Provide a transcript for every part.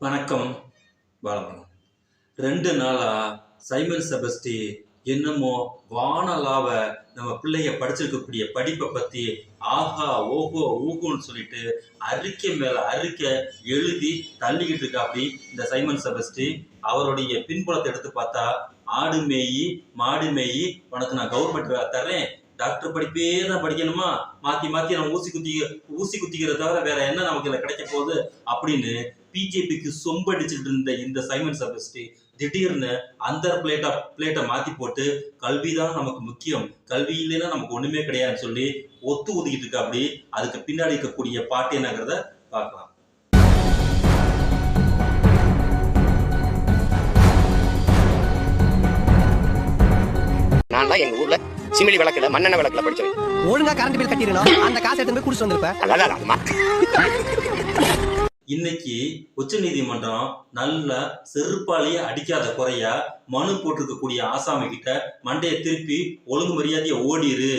வணக்கம் வணக்கம். ரெண்டு நாளாக சைமன் செபஸ்டி என்னமோ வானலாவ நம்ம பிள்ளைய படிச்சிருக்கக்கூடிய படிப்பை பற்றி ஆஹா ஓஹோ ஊகோன்னு சொல்லிட்டு அறிக்கை மேலே அறிக்கை எழுதி தள்ளிக்கிட்டு இருக்கா அப்படி இந்த சைமன் செபஸ்டி. அவருடைய பின்புலத்தை எடுத்து பார்த்தா ஆடு மேயி மாடு மேயி உனக்கு நான் கவர்மெண்ட் வேலை தர்றேன். டாக்டர் படிப்பே தான் படிக்கணுமா? மாத்தி மாத்தி நம்ம ஊசி குத்தி ஊசி குத்திக்கிறத தவிர வேற என்ன நமக்கு இதில் கிடைக்க போகுது? அப்படின்னு பிஜேபிக்கு சொம்படிச்சுட்டு இருந்த இந்த சைமன் சபஸ்டி திடீர்னு அந்த பிளேட்டா பிளேட்டை மாத்தி போட்டு கல்வி தான் நமக்கு முக்கியம். கல்வி இல்லைன்னா நமக்கு ஒண்ணுமே கிடையாதுன்னு சொல்லி ஒத்து ஒதுக்கிட்டு இருக்கா. அப்படி அதுக்கு பின்னாடி இருக்கக்கூடிய பாட்டு என்னங்கிறத பார்க்கலாம். நான் தான் எங்கள் ஊரில் சிமிலி விளக்குல மண்ணெண்ண விளக்குல படிச்சவன். ஒழுங்கா கரண்ட் பில் கட்டிருக்கணும். அந்த காசை எடுத்து போய் குடிச்சு வந்திருப்ப. அதான் அதுமா இன்னைக்கு உச்ச நீதிமன்றம் நல்ல செருப்பாலேயே அடிக்காத குறையா மனு போட்டிருக்கக்கூடிய ஆசாமி கிட்ட மண்டையை திருப்பி ஒழுங்கு மரியாதையை ஓடிரு.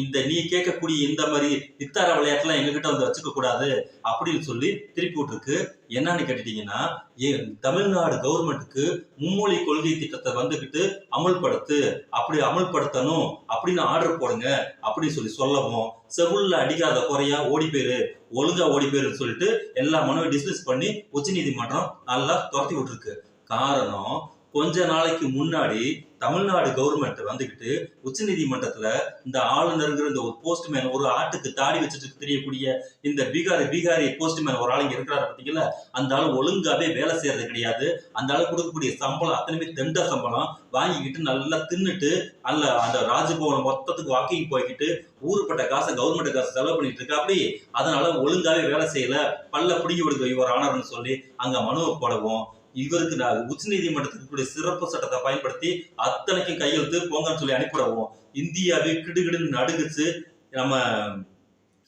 இந்த நீ கேட்கக்கூடிய இந்த மாதிரி நித்தார விளையாட்டுலாம் எங்ககிட்ட வந்து வச்சுக்க கூடாது அப்படின்னு சொல்லி திருப்பி விட்டுருக்கு. என்னன்னு கேட்டுட்டீங்கன்னா ஏ தமிழ்நாடு கவர்மெண்ட்டுக்கு மும்மொழி கொள்கை திட்டத்தை வந்துகிட்டு அமல்படுத்து அப்படி அமல்படுத்தணும் அப்படின்னு ஆர்டர் போடுங்க அப்படின்னு சொல்லி சொல்லவும் செவுல்ல அடிக்காத குறையா ஓடி போயிரு ஒழுங்கா ஓடி போயிருன்னு சொல்லிட்டு எல்லா மனுவை டிஸ்மிஸ் பண்ணி உச்சநீதிமன்றம் நல்லா துரத்தி விட்டுருக்கு. காரணம் கொஞ்ச நாளைக்கு முன்னாடி தமிழ்நாடு கவர்மெண்ட் வந்துகிட்டு உச்சநீதிமன்றத்துல இந்த ஆளுநருங்கிற இந்த ஒரு போஸ்ட்மேன் ஒரு ஆட்டுக்கு தாடி வச்சுட்டு தெரியக்கூடிய இந்த பீகாரி பீகாரி போஸ்ட்மேன் ஒரு ஆள் இங்க இருக்கிறாரு பாத்தீங்களா? அந்த ஆள் ஒழுங்காவே வேலை செய்யறது கிடையாது. அந்த ஆள் கொடுக்கக்கூடிய சம்பளம் அத்தனையுமே தெண்ட சம்பளம். வாங்கிக்கிட்டு நல்லா தின்னுட்டு அல்ல அந்த ராஜபவன் மொத்தத்துக்கு வாக்கிங் போய்கிட்டு ஊருப்பட்ட காசை கவர்மெண்ட் காசு செலவு பண்ணிட்டு இருக்கா? அப்படி அதனால ஒழுங்காவே வேலை செய்யல. பல்ல பிடிங்கி விடுக்க இவர் ஆனர்னு சொல்லி அங்க மனுவை போடவும் இவருக்கு நான் உச்ச நீதிமன்றத்துக்கு கூடிய சிறப்பு சட்டத்தை பயன்படுத்தி அத்தனைக்கும் கையெழுத்து போங்கன்னு சொல்லி அனுப்பிடுவோம் இந்தியாவே கிடுகிடுன்னு நடுங்குச்சு நம்ம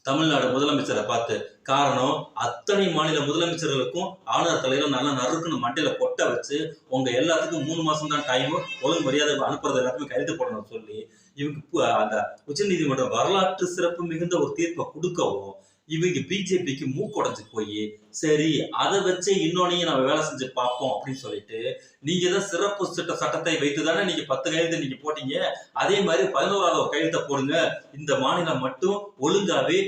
தமிழ்நாடு முதலமைச்சரை பார்த்து. காரணம் அத்தனை மாநில முதலமைச்சர்களுக்கும் ஆளுநர் தலைவர் நல்லா நறுக்குன்னு மண்டையில கொட்ட வச்சு உங்க எல்லாத்துக்கும் மூணு மாசம் தான் டைம் ஒழுங்கு மரியாதை அனுப்புறது எல்லாத்துக்கும் கைது போடணும்னு சொல்லி இவங்க அந்த உச்சநீதிமன்றம் வரலாற்று சிறப்பு மிகுந்த ஒரு தீர்ப்பை கொடுக்கவும் இவங்க பிஜேபிக்கு மூக்கொடைஞ்சு போய் சரி அதை வச்சு இன்னொன்னையும் நம்ம வேலை செஞ்சு பார்ப்போம் அப்படின்னு சொல்லிட்டு நீங்க தான் சிறப்பு சட்ட சட்டத்தை வைத்து தானே நீங்க பத்து கையெழுத்து நீங்க போட்டீங்க? அதே மாதிரி பதினோராவது ஒரு கையெழுத்தை போடுங்க. இந்த மாநிலம் மட்டும் ஒழுங்காவே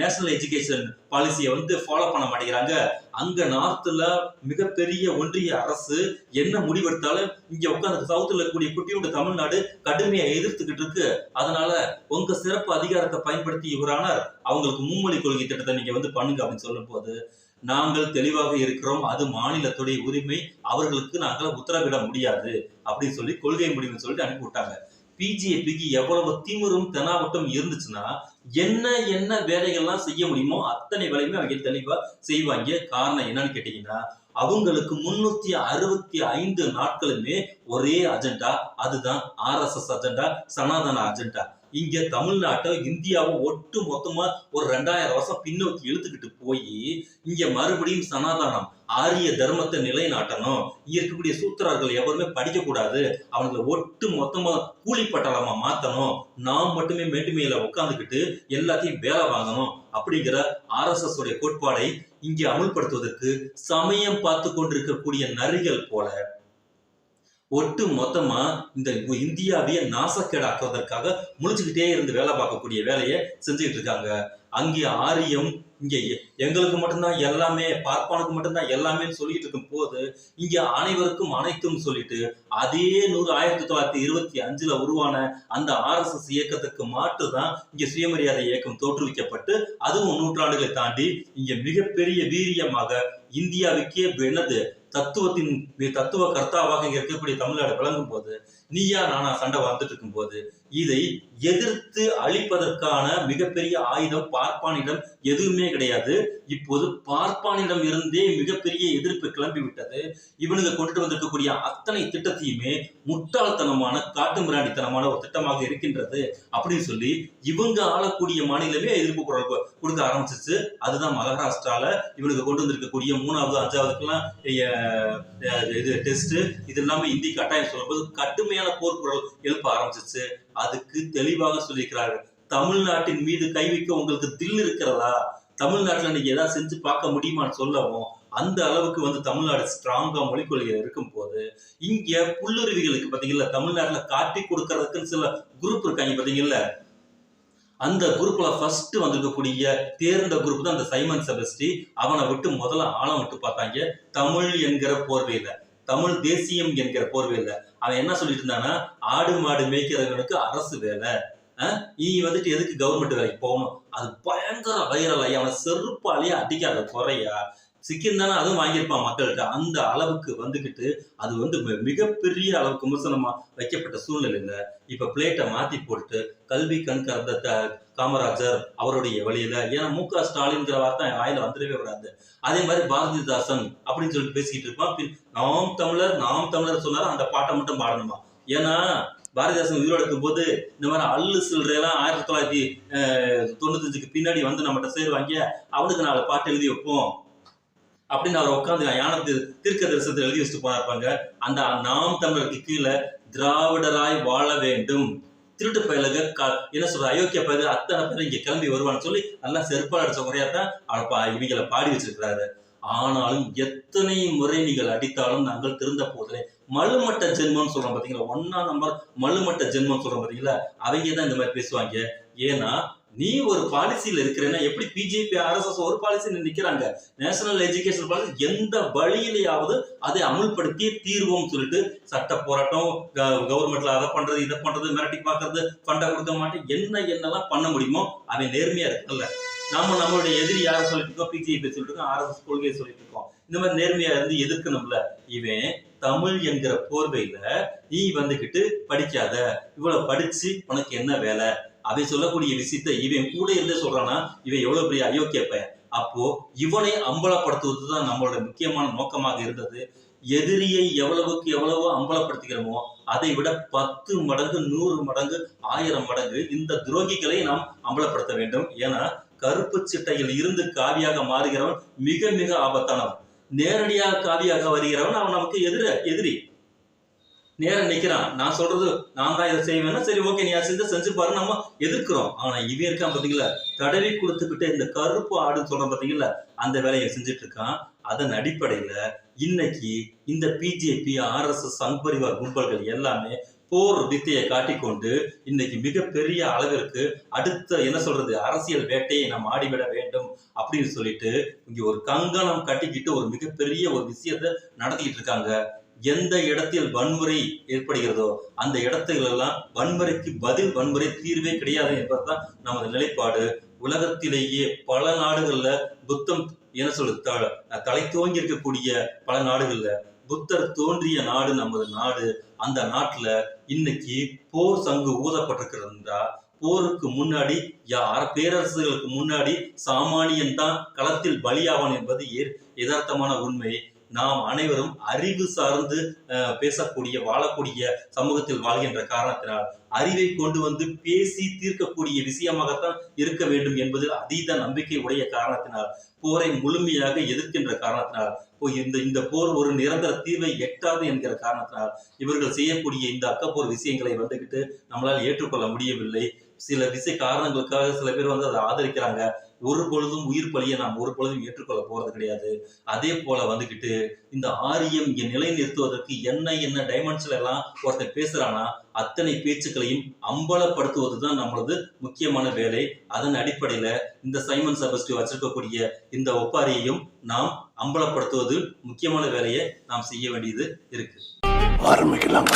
நேஷனல் எஜுகேஷன் பாலிசியை வந்து ஃபாலோ பண்ண மாட்டேங்கிறாங்க. அங்க நார்த்ல மிகப்பெரிய ஒன்றிய அரசு என்ன முடிவெடுத்தாலும் இங்க உட்காந்து சவுத்துல இருக்கக்கூடிய குட்டியோட தமிழ்நாடு கடுமையா எதிர்த்துக்கிட்டு இருக்கு. அதனால உங்க சிறப்பு அதிகாரத்தை பயன்படுத்தி இவரானார். அவங்களுக்கு மும்மொழி கொள்கை திட்டத்தை நீங்க வந்து பண்ணுங்க அப்படின்னு சொல்லும் போது நாங்கள் தெளிவாக இருக்கிறோம். அது மாநிலத்துடைய உரிமை. அவர்களுக்கு நாங்கள் உத்தரவிட முடியாது அப்படின்னு சொல்லி கொள்கை முடிவுன்னு சொல்லிட்டு அனுப்பி விட்டாங்க. பிஜேபிக்கு எவ்வளவு திமிரும் தெனாவட்டம் இருந்துச்சுன்னா என்ன என்ன வேலைகள்லாம் செய்ய முடியுமோ அத்தனை வேலையுமே அவங்க தெளிவா செய்வாங்க. காரணம் என்னன்னு கேட்டீங்கன்னா அவங்களுக்கு முன்னூத்தி அறுபத்தி ஐந்து நாட்களுமே ஒரே அஜெண்டா அதுதான் ஆர்எஸ்எஸ் அஜெண்டா சனாதன அஜெண்டா இங்க தமிழ்நாட்டை இந்தியாவை ஒட்டு மொத்தமா ஒரு ரெண்டாயிரம் வருஷம் பின்னோக்கி இழுத்துக்கிட்டு போய் இங்க மறுபடியும் சனாதானம் ஆரிய தர்மத்தை நிலைநாட்டணும். இங்க இருக்கக்கூடிய சூத்திரர்கள் எவருமே படிக்க கூடாது அவங்களை ஒட்டு மொத்தமா கூலி பட்டாளமா மாத்தணும். நாம் மட்டுமே மேட்டுமையில உட்காந்துக்கிட்டு எல்லாத்தையும் வேலை வாங்கணும் அப்படிங்கிற ஆர்எஸ்எஸ் உடைய கோட்பாடை இங்கே அமுல்படுத்துவதற்கு சமயம் பார்த்து கொண்டிருக்கக்கூடிய நரிகள் போல ஒட்டு மொத்தமா இந்த இந்தியாவையே நாசக்கேடாக்குவதற்காக முழிச்சுக்கிட்டே இருந்து வேலை பார்க்கக்கூடிய வேலையை செஞ்சுக்கிட்டு இருக்காங்க. அங்கே ஆரியம் இங்கே எ- எங்களுக்கு மட்டும்தான் எல்லாமே பார்ப்பானுக்கு மட்டும்தான் எல்லாமே சொல்லிட்டு இருக்கும் போது இங்க அனைவருக்கும் அனைத்தும் சொல்லிட்டு அதே நூறு ஆயிரத்தி தொள்ளாயிரத்தி இருபத்தி அஞ்சுல உருவான அந்த ஆர்எஸ்எஸ் இயக்கத்துக்கு மாற்று தான் இங்க சுயமரியாதை இயக்கம் தோற்றுவிக்கப்பட்டு அதுவும் நூற்றாண்டுகளை தாண்டி இங்க மிகப்பெரிய வீரியமாக இந்தியாவுக்கே என்னது தத்துவத்தின் தத்துவ கர்த்தாவாக இங்கே இருக்கக்கூடிய தமிழ்நாடு விளங்கும் போது நீயா நானா சண்டை வந்துட்டு இருக்கும் போது இதை எதிர்த்து அழிப்பதற்கான மிகப்பெரிய ஆயுதம் பார்ப்பானிடம் எதுவுமே கிடையாது. இப்போது பார்ப்பானிடம் இருந்தே மிகப்பெரிய எதிர்ப்பு கிளம்பி விட்டது. இவனுங்க கொண்டுட்டு வந்திருக்கக்கூடிய அத்தனை திட்டத்தையுமே முட்டாள்தனமான காட்டு மிராண்டித்தனமான ஒரு திட்டமாக இருக்கின்றது அப்படின்னு சொல்லி இவங்க ஆளக்கூடிய மாநிலமே எதிர்ப்பு குரல் கொடுக்க ஆரம்பிச்சிச்சு அதுதான் மகாராஷ்டிரால இவனுக்கு கொண்டு வந்திருக்கக்கூடிய மூணாவது அஞ்சாவதுக்கெல்லாம் இது டெஸ்ட் இது எல்லாமே இந்தி கட்டாயம் சொல்லும்போது கடுமையான போர்க்குரல் எழுப்ப ஆரம்பிச்சிச்சு அதுக்கு தெளிவாக சொல்லியிருக்கிறார்கள் தமிழ்நாட்டின் மீது கை வைக்க உங்களுக்கு தில் இருக்கிறதா? தமிழ்நாட்டில் நீங்க ஏதாவது செஞ்சு பார்க்க முடியுமான்னு சொல்லவும் அந்த அளவுக்கு வந்து தமிழ்நாடு ஸ்ட்ராங்கா மொழிக் இருக்கும் போது இங்க புல்லுருவிகளுக்கு பாத்தீங்களா தமிழ்நாட்டுல காட்டி கொடுக்கறதுக்குன்னு சில குரூப் இருக்காங்க பாத்தீங்கல்ல அந்த குரூப்ல ஃபர்ஸ்ட் வந்திருக்கக்கூடிய தேர்ந்த குரூப் தான் அந்த சைமன் செபஸ்டி. அவனை விட்டு முதல்ல ஆழம் விட்டு பார்த்தாங்க தமிழ் என்கிற போர்வையில. தமிழ் தேசியம் என்கிற போர்வையில அவன் என்ன சொல்லிட்டு இருந்தானா ஆடு மாடு மேய்க்கிறவங்களுக்கு அரசு வேலை. நீ வந்துட்டு எதுக்கு கவர்மெண்ட் வேலைக்கு போகணும்? அது பயங்கர வைரல் ஆகி அவனை செருப்பாலேயே அடிக்காத குறையா? சிக்கியிருந்தானா அதுவும் வாங்கியிருப்பான் மக்கள்கிட்ட. அந்த அளவுக்கு வந்துக்கிட்டு அது வந்து மிகப்பெரிய அளவுக்கு விமர்சனமா வைக்கப்பட்ட சூழ்நிலையில இப்ப பிளேட்டை மாத்தி போட்டு கல்வி கண் கறந்த த- காமராஜர் அவருடைய வழியில ஏன்னா மு க ஸ்டாலின்ங்கிற வார்த்தை என் வாயில வந்துடவே வராது. அதே மாதிரி பாரதிதாசன் அப்படின்னு சொல்லிட்டு பேசிக்கிட்டு இருப்பான். நாம் தமிழர் நாம் தமிழர் சொன்னாலும் அந்த பாட்டை மட்டும் பாடணுமா? ஏன்னா பாரதிதாசன் உயிரோடு இருக்கும்போது இந்த மாதிரி அல்லு சில்லறையெல்லாம் ஆயிரத்தி தொள்ளாயிரத்தி தொண்ணூத்தஞ்சுக்கு பின்னாடி வந்து நம்மகிட்ட சேருவாங்க. அவனுக்கு நாலு பாட்டு எழுதி வைப்போம். அப்படின்னு அவர் உட்காந்து யானத்து தீர்க்க தரிசனத்தில் எழுதி வச்சுட்டு போனாருப்பாங்க அந்த நாம் தமிழருக்கு கீழே திராவிடராய் வாழ வேண்டும். திருட்டு பயலுக என்ன சொல்ற அயோக்கிய பயலுக அத்தனை பேர் இங்க கிளம்பி வருவான்னு சொல்லி நல்லா செருப்பால் அடிச்ச முறையா தான் அவர் பா இவங்களை பாடி வச்சிருக்கிறாரு. ஆனாலும் எத்தனை முறை நீங்கள் அடித்தாலும் நாங்கள் திருந்த போதில்லை மலுமட்ட ஜென்மம்னு சொல்றோம் பாத்தீங்களா? ஒன்னா நம்பர் மலுமட்ட ஜென்மம்னு சொல்றோம் பாத்தீங்களா? அவங்க தான் இந்த மாதிரி பேசுவாங்க. ஏன்னா நீ ஒரு பாலிசியில் இருக்கிறேன்னா எப்படி பிஜேபி ஆர்எஸ்எஸ் ஒரு பாலிசியில் நிற்கிறாங்க நேஷனல் எஜுகேஷன் பாலிசி எந்த வழியிலேயாவது அதை அமுல்படுத்தி தீர்வோம் சொல்லிட்டு சட்ட போராட்டம் க- கவர்மெண்ட்ல அதை பண்றது இதை பண்றது மிரட்டி பார்க்கறது ஃபண்டை கொடுக்க மாட்டேன் என்ன என்னெல்லாம் பண்ண முடியுமோ அவன் நேர்மையா இருக்குல்ல. நம்ம நம்மளுடைய எதிரி யாரை சொல்லிட்டு இருக்கோம் பிஜேபி சொல்லிட்டு இருக்கோம் ஆர்எஸ்எஸ் கொள்கையை சொல்லிட்டு இருக்கோம் இந்த மாதிரி நேர்மையா இருந்து எதிர்க்கணும்ல. இவன் தமிழ் என்கிற போர்வையில நீ வந்துகிட்டு படிக்காத. இவ்வளவு படிச்சு உனக்கு என்ன வேலை? அதை சொல்லக்கூடிய விஷயத்த இவன் கூட இருந்தே சொல்றான்னா இவன் எவ்வளவு பெரிய அயோக்கிய பையன்? அப்போ இவனை அம்பலப்படுத்துவது தான் நம்மளோட முக்கியமான நோக்கமாக இருந்தது. எதிரியை எவ்வளவுக்கு எவ்வளவோ அம்பலப்படுத்துகிறோமோ அதை விட பத்து மடங்கு நூறு மடங்கு ஆயிரம் மடங்கு இந்த துரோகிகளை நாம் அம்பலப்படுத்த வேண்டும். ஏன்னா கருப்பு சிட்டையில் இருந்து காவியாக மாறுகிறவன் மிக மிக ஆபத்தானவன். நேரடியாக காவியாக வருகிறவன் அவன் நமக்கு எதிர எதிரி. நேரம் நிக்கிறான். நான் சொல்றது நான் தான் இதை செய்வேன்னா சரி ஓகே நீ அதை செஞ்சு செஞ்சு பாரு நம்ம எதிர்க்கிறோம். ஆனா இவன் இருக்கான் பாத்தீங்களா? தடவி கொடுத்துக்கிட்டு இந்த கருப்பு ஆடுன்னு சொல்றேன் பாத்தீங்களா? அந்த வேலையை செஞ்சுட்டு இருக்கான். அதன் அடிப்படையில இன்னைக்கு இந்த பிஜேபி ஆர்எஸ்எஸ் சங் பரிவார் கும்பல்கள் எல்லாமே போர் வித்தையை காட்டிக்கொண்டு இன்னைக்கு மிகப்பெரிய அளவிற்கு அடுத்த என்ன சொல்றது அரசியல் வேட்டையை நாம் ஆடிவிட வேண்டும் அப்படின்னு சொல்லிட்டு இங்க ஒரு கங்கணம் கட்டிக்கிட்டு ஒரு மிகப்பெரிய ஒரு விஷயத்த நடத்திக்கிட்டு இருக்காங்க எந்த இடத்தில் வன்முறை ஏற்படுகிறதோ அந்த இடத்துகளெல்லாம் வன்முறைக்கு பதில் வன்முறை தீர்வே கிடையாது என்பதுதான் நமது நிலைப்பாடு. உலகத்திலேயே பல நாடுகள்ல புத்தம் என்ன சொல்றது? தலை தோங்கி இருக்கக்கூடிய பல நாடுகள்ல புத்தர் தோன்றிய நாடு நமது நாடு. அந்த நாட்டுல இன்னைக்கு போர் சங்கு ஊதப்பட்டிருக்கிறதா போருக்கு முன்னாடி யார் பேரரசுகளுக்கு முன்னாடி சாமானியன் தான் களத்தில் பலியாவான் என்பது ஏ- யதார்த்தமான உண்மை. நாம் அனைவரும் அறிவு சார்ந்து பேசக்கூடிய வாழக்கூடிய சமூகத்தில் வாழ்கின்ற காரணத்தினால் அறிவை கொண்டு வந்து பேசி தீர்க்கக்கூடிய விஷயமாகத்தான் இருக்க வேண்டும் என்பது அதீத நம்பிக்கை உடைய காரணத்தினால் போரை முழுமையாக எதிர்க்கின்ற காரணத்தினால் இந்த இந்த போர் ஒரு நிரந்தர தீர்வை எட்டாது என்கிற காரணத்தினால் இவர்கள் செய்யக்கூடிய இந்த அக்கப்போர் விஷயங்களை வந்துகிட்டு நம்மளால் ஏற்றுக்கொள்ள முடியவில்லை. சில திசை காரணங்களுக்காக சில பேர் வந்து அதை ஆதரிக்கிறாங்க. ஒரு பொழுதும் உயிர் பலியை நாம் ஒரு பொழுதும் ஏற்றுக்கொள்ள போறது கிடையாது. அதே போல வந்துகிட்டு இந்த ஆரியம் இங்க நிலை நிறுத்துவதற்கு என்ன என்ன டைமென்ஷன் எல்லாம் ஒருத்தர் பேசுறானா அத்தனை பேச்சுக்களையும் அம்பலப்படுத்துவது தான் நம்மளது முக்கியமான வேலை. அதன் அடிப்படையில இந்த சைமன் செபஸ்டி வச்சிருக்கக்கூடிய இந்த ஒப்பாரியையும் நாம் அம்பலப்படுத்துவது முக்கியமான வேலையை நாம் செய்ய வேண்டியது இருக்கு. ஆரம்பிக்கலாம்.